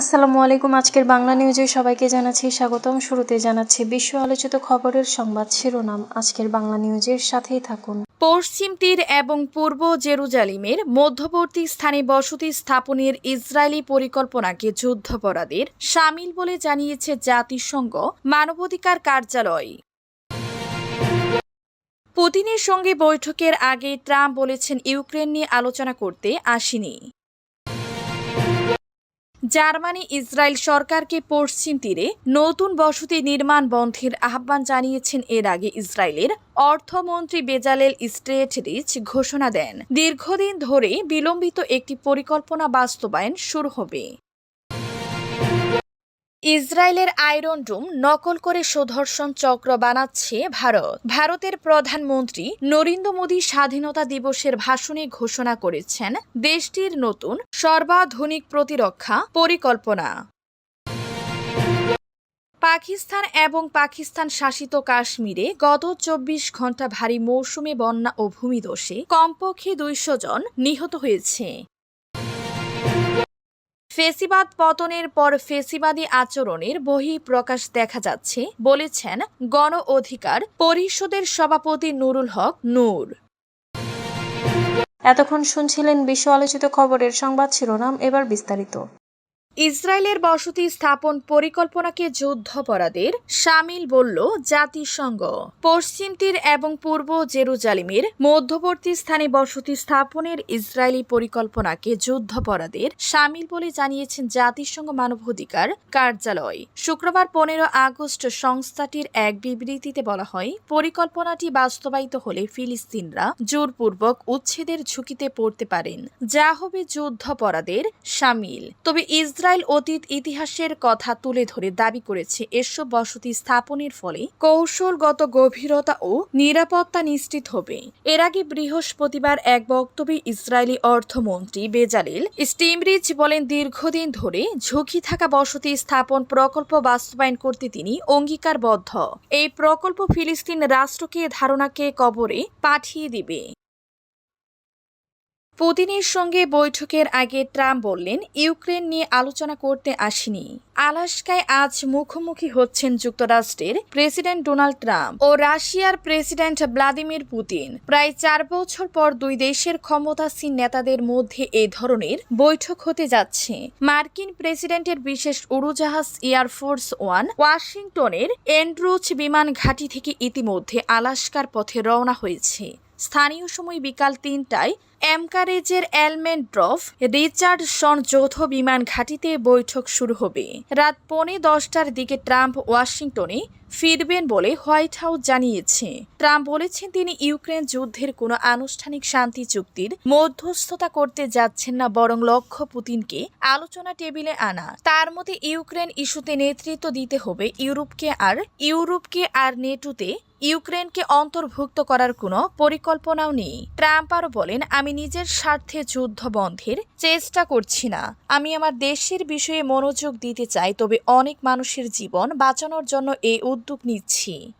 আসসালামু আলাইকুম, আজকের বাংলা নিউজে সবাইকে জানাচ্ছি স্বাগতম। শুরুতে জানাচ্ছি বিশ্ব আলোচিত খবরের সংবাদ শিরোনাম। আজকের বাংলা নিউজের সাথেই থাকুন। পশ্চিম তীর এবং পূর্ব জেরুজালিমের মধ্যবর্তী স্থানে বসতি স্থাপনের ইসরায়েলি পরিকল্পনাকে যুদ্ধাপরাধের সামিল বলে জানিয়েছে জাতিসংঘ মানবাধিকার কার্যালয়। পুতিনের সঙ্গে বৈঠকের আগে ট্রাম্প বলেছেন, ইউক্রেন নিয়ে আলোচনা করতে আসেনি। জার্মানি ইসরায়েল সরকারকে পশ্চিম তীরে নতুন বসতি নির্মাণ বন্ধের আহ্বান জানিয়েছেন এর আগে ইসরায়েলের অর্থমন্ত্রী বেজালেল স্ট্রেটরিচ ঘোষণা দেন। দীর্ঘদিন ধরে বিলম্বিত একটি পরিকল্পনা বাস্তবায়ন শুরু হবে। ইসরায়েলের আয়রন রুম নকল করে সুদর্শন চক্র বানাচ্ছে ভারত। ভারতের প্রধানমন্ত্রী নরেন্দ্র মোদী স্বাধীনতা দিবসের ভাষণে ঘোষণা করেছেন, দেশটির নতুন সর্বাধুনিক প্রতিরক্ষা পরিকল্পনা। পাকিস্তান এবং পাকিস্তান শাসিত কাশ্মীরে গত চব্বিশ ঘণ্টা ভারী মৌসুমে বন্যা ও ভূমিধসে কমপক্ষে দুইশো জন নিহত হয়েছে। ফেসিবাদ পতনের পর ফেসিবাদী আচরণের বহি প্রকাশ দেখা যাচ্ছে, বলেছেন গণ অধিকার পরিষদের সভাপতি নুরুল হক নূর। এতক্ষণ শুনছিলেন বিশ্ব আলোচিত খবরের সংবাদ শিরোনাম, এবার বিস্তারিত। ইসরায়েলের বসতি স্থাপন পরিকল্পনাকে যুদ্ধাপরাধের সামিল বলল জাতিসংঘ। পশ্চিম তীর এবং পূর্ব জেরুজালিমের মধ্যবর্তী স্থানে বসতি স্থাপনের ইসরায়েলি পরিকল্পনাকে যুদ্ধাপরাধের সামিল বলে জানিয়েছেন জাতিসংঘ মানবাধিকার কার্যালয়। শুক্রবার পনেরো আগস্ট সংস্থাটির এক বিবৃতিতে বলা হয়, পরিকল্পনাটি বাস্তবায়িত হলে ফিলিস্তিনরা জোরপূর্বক উচ্ছেদের ঝুঁকিতে পড়তে পারেন। যা হবে যুদ্ধাপরাধের সামিল। তবে ইসরায়েল অতীত ইতিহাসের কথা তুলে ধরে দাবি করেছে এসব বসতি স্থাপনের ফলে কৌশলগত গভীরতা ও নিরাপত্তা নিশ্চিত হবে। এর আগে বৃহস্পতিবার এক বক্তব্যে ইসরায়েলি অর্থমন্ত্রী বেজালিল স্টিমরিচ বলেন, দীর্ঘদিন ধরে ঝুঁকি থাকা বসতি স্থাপন প্রকল্প বাস্তবায়ন করতে তিনি অঙ্গীকারবদ্ধ। এই প্রকল্প ফিলিস্তিন রাষ্ট্রকে ধারণাকে কবরে পাঠিয়ে দিবে। পুতিনের সঙ্গে বৈঠকের আগে ট্রাম্প বললেন, ইউক্রেন নিয়ে আলোচনা করতে আসেনি। আলাস্কায় আজ মুখোমুখি হচ্ছেন যুক্তরাষ্ট্রের প্রেসিডেন্ট ডোনাল্ড ট্রাম্প ও রাশিয়ার প্রেসিডেন্ট ভ্লাদিমির পুতিন। প্রায় চার বছর পর দুই দেশের ক্ষমতাসীন নেতাদের মধ্যে এই ধরনের বৈঠক হতে যাচ্ছে। মার্কিন প্রেসিডেন্টের বিশেষ উড়োজাহাজ এয়ারফোর্স ওয়ান ওয়াশিংটনের এন্ড্রুচ বিমান ঘাঁটি থেকে ইতিমধ্যে আলাস্কার পথে রওনা হয়েছে। স্থানীয় সময় বিকাল তিনটায় এমকারেজের এলমেন ড্রফ রিচার্ডসন যৌথ বিমান ঘাঁটিতে বৈঠক শুরু হবে। রাত পৌনে দশটার দিকে ট্রাম্প ওয়াশিংটনে ফিরবেন বলে হোয়াইট হাউস জানিয়েছে। ট্রাম্প বলেছেন তিনি ইউক্রেন যুদ্ধের কোনো আনুষ্ঠানিক শান্তি চুক্তির মধ্যস্থতা করতে যাচ্ছেন না, বরং লক্ষ্য পুতিনকে আলোচনা টেবিলে আনা। তার মতে, ইউক্রেন ইস্যুতে নেতৃত্ব দিতে হবে ইউরোপকে আর ইউরোপকে আর নেটোতে ইউক্রেনকে অন্তর্ভুক্ত করার কোনো পরিকল্পনাও নেই। ট্রাম্প আরও বলেন, আমি নিজের স্বার্থে যুদ্ধ বন্ধের চেষ্টা করছি না। আমি আমার দেশের বিষয়ে মনোযোগ দিতে চাই, তবে অনেক মানুষের জীবন বাঁচানোর জন্য এই উদ্যোগ নিচ্ছি।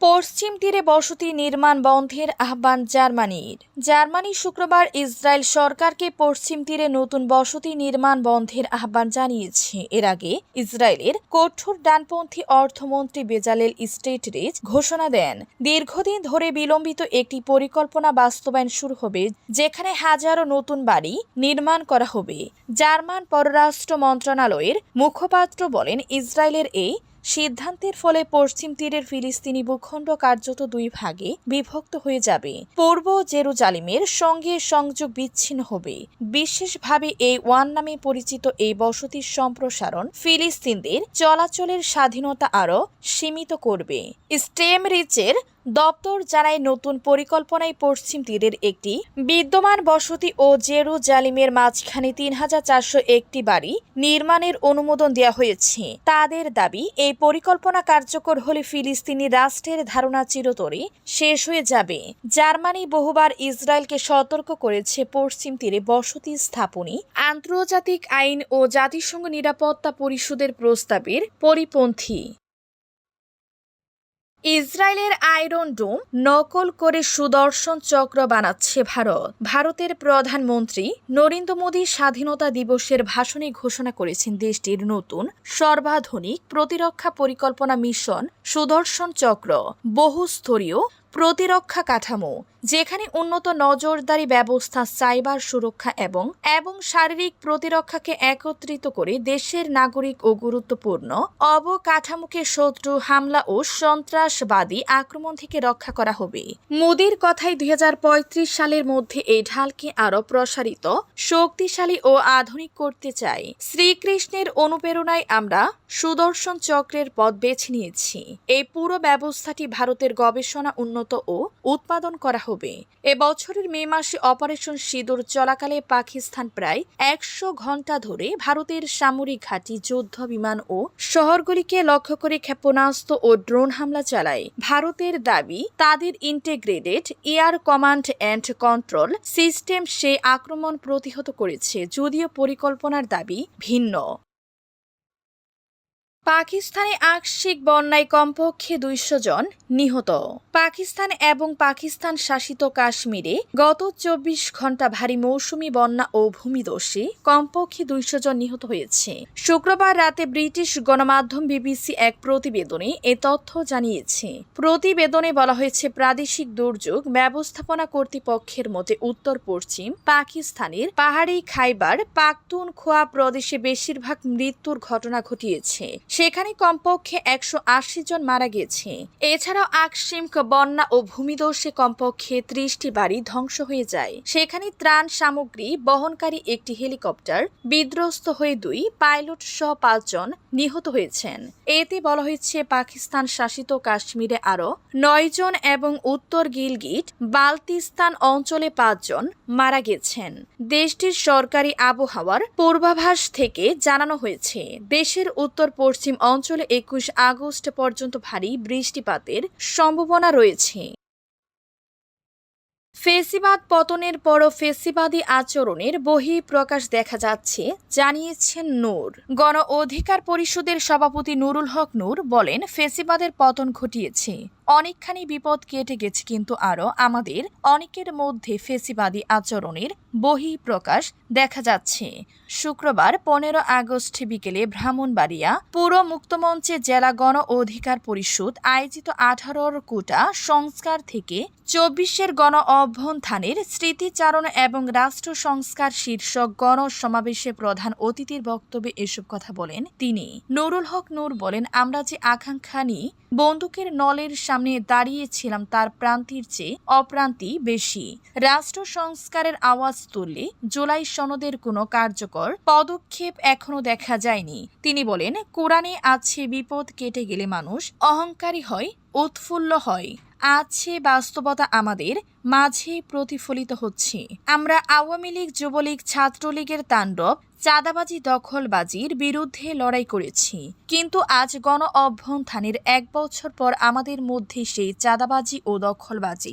পশ্চিম তীরে বসতি নির্মাণ বন্ধের আহ্বান জার্মানির। জার্মানি শুক্রবার ইসরায়েল সরকারকে পশ্চিম তীরে নতুন বসতি নির্মাণ বন্ধের আহ্বান জানিয়েছে। এর আগে ইসরায়েলের কঠোর ডানপন্থী অর্থমন্ত্রী বেজালেল স্টেটরিচ ঘোষণা দেন, দীর্ঘদিন ধরে বিলম্বিত একটি পরিকল্পনা বাস্তবায়ন শুরু হবে, যেখানে হাজারো নতুন বাড়ি নির্মাণ করা হবে। জার্মান পররাষ্ট্র মন্ত্রণালয়ের মুখপাত্র বলেন, ইসরায়েলের এই সিদ্ধান্তের ফলে পশ্চিম তীরের ফিলিস্তিনি ভূখণ্ড কার্যত দুই ভাগে বিভক্ত হয়ে যাবে। পূর্ব জেরুজালিমের সঙ্গে সংযোগ বিচ্ছিন্ন হবে। বিশেষভাবে এই ওয়ান নামে পরিচিত এই বসতির সম্প্রসারণ ফিলিস্তিনদের চলাচলের স্বাধীনতা আরও সীমিত করবে। স্টেম রিচের দপ্তর জানায় নতুন পরিকল্পনায় পশ্চিম তীরের একটি বিদ্যমান বসতি ও জেরুজালিমের মাঝখানে তিন হাজার চারশো একটি বাড়ি নির্মাণের অনুমোদন দেওয়া হয়েছে। তাদের দাবি, এই পরিকল্পনা কার্যকর হলে ফিলিস্তিনি রাষ্ট্রের ধারণা চিরতরে শেষ হয়ে যাবে। জার্মানি বহুবার ইসরায়েলকে সতর্ক করেছে পশ্চিম তীরে বসতি স্থাপনী। আন্তর্জাতিক আইন ও জাতিসংঘ নিরাপত্তা পরিষদের প্রস্তাবের পরিপন্থী। ইসরায়েলের আয়রন ডোম নকল করে সুদর্শন চক্র বানাচ্ছে ভারত। ভারতের প্রধানমন্ত্রী নরেন্দ্র মোদী স্বাধীনতা দিবসের ভাষণে ঘোষণা করেছেন দেশটির নতুন সর্বাধুনিক প্রতিরক্ষা পরিকল্পনা মিশন সুদর্শন চক্র। বহুস্তরীয় প্রতিরক্ষা কাঠামো যেখানে উন্নত নজরদারি ব্যবস্থা, সাইবার সুরক্ষা এবং এবং শারীরিক প্রতিরক্ষাকে একত্রিত করে দেশের নাগরিক ও গুরুত্বপূর্ণ অবকাঠামোকে শত্রু, হামলা ও সন্ত্রাসবাদী আক্রমণ থেকে রক্ষা করা হবে। মোদির কথায় দুই হাজার পঁয়ত্রিশ সালের মধ্যে এই ঢালকে আরও প্রসারিত, শক্তিশালী ও আধুনিক করতে চাই। শ্রীকৃষ্ণের অনুপ্রেরণায় আমরা সুদর্শন চক্রের পথ বেছে নিয়েছি। এই পুরো ব্যবস্থাটি ভারতের গবেষণা, উন্নত ও উৎপাদন করা হবে। এ বছরের মে মাসে অপারেশন সিঁদুর চলাকালে পাকিস্তান প্রায় একশো ঘণ্টা ধরে ভারতের সামরিক ঘাঁটি, যুদ্ধ বিমান ও শহরগুলিকে লক্ষ্য করে ক্ষেপণাস্ত্র ও ড্রোন হামলা চালায়। ভারতের দাবি, তাদের integrated air command and control system সে আক্রমণ প্রতিহত করেছে, যদিও পরিকল্পনার দাবি ভিন্ন। পাকিস্তানে আকস্মিক বন্যায় কমপক্ষে দুইশো জন নিহত। পাকিস্তান এবং পাকিস্তান শাসিত কাশ্মীরে গত চব্বিশ ঘণ্টা ভারী মৌসুমি বন্যা ও ভূমিদস্যে কমপক্ষে দুইশো জন নিহত হয়েছে। শুক্রবার রাতে ব্রিটিশ গণমাধ্যম বিবিসি এক প্রতিবেদনে এ তথ্য জানিয়েছে। প্রতিবেদনে বলা হয়েছে, প্রাদেশিক দুর্যোগ ব্যবস্থাপনা কর্তৃপক্ষের মতে উত্তর পশ্চিম পাকিস্তানের পাহাড়ি খাইবার পাখতুনখোয়া প্রদেশে বেশিরভাগ মৃত্যুর ঘটনা ঘটিয়েছে। সেখানে কমপক্ষে একশো আশি জন মারা গেছে। এছাড়াও আকস্মিক বন্যা ও ভূমিদস্যে কমপক্ষে ত্রিশটি বাড়ি ধ্বংস হয়ে যায়। সেখানে ত্রাণ সামগ্রী বহনকারী একটি হেলিকপ্টার, বিধ্বস্ত হয়ে দুই পাইলট সহ পাঁচজন নিহত হয়েছেন। এতে বলা হয়েছে, পাকিস্তান শাসিত কাশ্মীরে আরও নয় জন এবং উত্তর গিলগিট, বালতিস্তান অঞ্চলে পাঁচজন মারা গেছেন। দেশটির সরকারি আবহাওয়ার পূর্বাভাস থেকে জানানো হয়েছে, দেশের উত্তর পশ্চিম অঞ্চলে একুশ আগস্ট পর্যন্ত ভারী বৃষ্টিপাতের সম্ভাবনা রয়েছে। ফেসিবাদ পতনের পরও ফেসিবাদী আচরণের বহি প্রকাশ দেখা যাচ্ছে, জানিয়েছেন নূর। গণ অধিকার পরিষদের সভাপতি নুরুল হক নূর বলেন, ফেসিবাদের পতন ঘটিয়েছে। অনেকখানি বিপদ কেটে গেছে কিন্তু আরও আমাদের অনেকের মধ্যে ফেসিবাদী আচরণের বহি প্রকাশ দেখা যাচ্ছে। শুক্রবার পনেরো আগস্ট বিকেলে ব্রাহ্মণবাড়িয়া পুর মুক্তমঞ্চে জেলা গণ অধিকার পরিষদ আয়োজিত আঠারোর কোটা সংস্কার থেকে চব্বিশের গণ অভ্যন্থানের স্মৃতিচারণ এবং রাষ্ট্র সংস্কার শীর্ষক গণ সমাবেশে প্রধান অতিথির বক্তব্যে এসব কথা বলেন তিনি। নুরুল হক নূর বলেন, আমরা যে আকাঙ্ক্ষা নিয়ে বন্দুকের নলের সামনে দাঁড়িয়েছিলাম, তার প্রান্তির চেয়ে অপ্রান্তি বেশি। রাষ্ট্র সংস্কারের আওয়াজ তুললে জুলাই সনদের কোনো কার্যকর পদক্ষেপ এখনও দেখা যায়নি। তিনি বলেন, কোরআনে আছে বিপদ কেটে গেলে মানুষ অহংকারী হয় উৎফুল্ল হয়। আজ সে বাস্তবতা আমাদের মাঝে প্রতিফলিত হচ্ছে। আমরা আওয়ামী লীগ, যুবলীগ, ছাত্রলীগের তাণ্ডব, চাঁদাবাজি, দখলবাজির বিরুদ্ধে লড়াই করেছি। কিন্তু আজ গণ অভ্যন্থানের এক বছর পর আমাদের মধ্যে সেই চাঁদাবাজি ও দখলবাজি